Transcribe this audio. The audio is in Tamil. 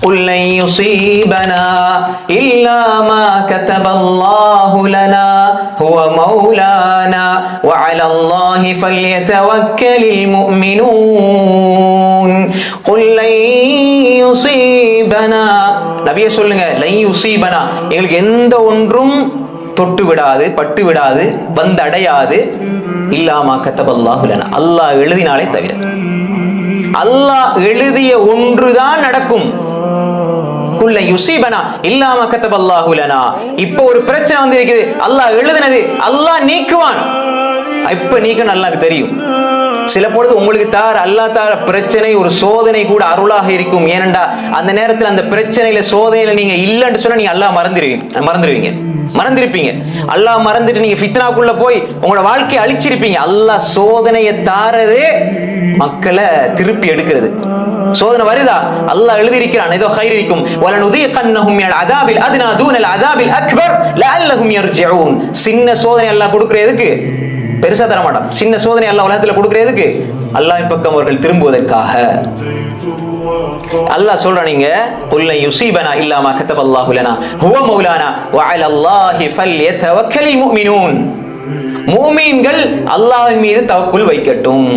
قل لن يصيبنا إلا ما كتب الله لنا هو مولانا وعلى الله فليتوكل المؤمنون قل لن يصيبنا நபியே சொல்லுங்க லை யுசீபனா எங்களுக்கு எந்த ஒன்றும் தொட்டு விடாது பட்டு விடாது வந்தடையாது இல்லாமா கத்தபல்லாஹுலனா அல்லாஹ் எழுதினாலே தவிர அல்லாஹ் எழுதிய ஒன்றுதான் நடக்கும் குல்ல யுசீபனா இல்லாம கத்தபல்லாஹு லனா. இப்போ ஒரு பிரச்சனை வந்து இருக்குது அல்லாஹ் எழுதுனது அல்லாஹ் நீக்குவான். இப்ப நீக்க நல்லா தெரியும். சில பொழுது உங்களுக்கு தார் அல்லா தார பிரச்சனை ஒரு சோதனை கூட அருளாக இருக்கும். ஏனண்டா அந்த நேரத்தில் அந்த பிரச்சனையில சோதனையில நீங்க இல்லைன்னு சொன்னா நீங்க அல்லாஹ் மறந்துடுவீங்க மறந்துடுவீங்க மறந்திருப்பீங்க. அல்லாஹ் மறந்துட்டு நீங்க ஃபித்னாக்குள்ள போய் உங்களோட வாழ்க்கையை அழிச்சிருப்பீங்க. அல்லாஹ் சோதனையை தாரதே மக்களை திருப்பி எடுக்கிறது. சோதனை வருதா? அல்லாஹ் எழுதியிருக்கிறான் ஏதோ ஹைர் இருக்கும் வலன் உதய கண்ணஹும் அதாபில் அதுனா தூனல் அதாபில் அக்பர் லஅல்லஹும் யர்ஜிஊன். சின்ன சோதனை எல்லாம் கொடுக்கிறதுக்கு பெருசா தர மாட்டான். சின்ன சோதனை எல்லாம் உலகத்துல கொடுக்கிறதுக்கு அல்லாஹ் பக்கம் அவர்கள் திரும்புவதற்காக. அல்லாஹ் சொல்ற நீங்க குல்ல யுசீபனா இல்லாமா கத்தபல்லாஹு லனா. ஹுவ மௌலானா வ அல்லாஹி ஃபல்யதவக்கலில் முஃமினூன் மூமீன்கள் அல்லாஹ்வின் மீது தவக்குல் வைக்கட்டும்.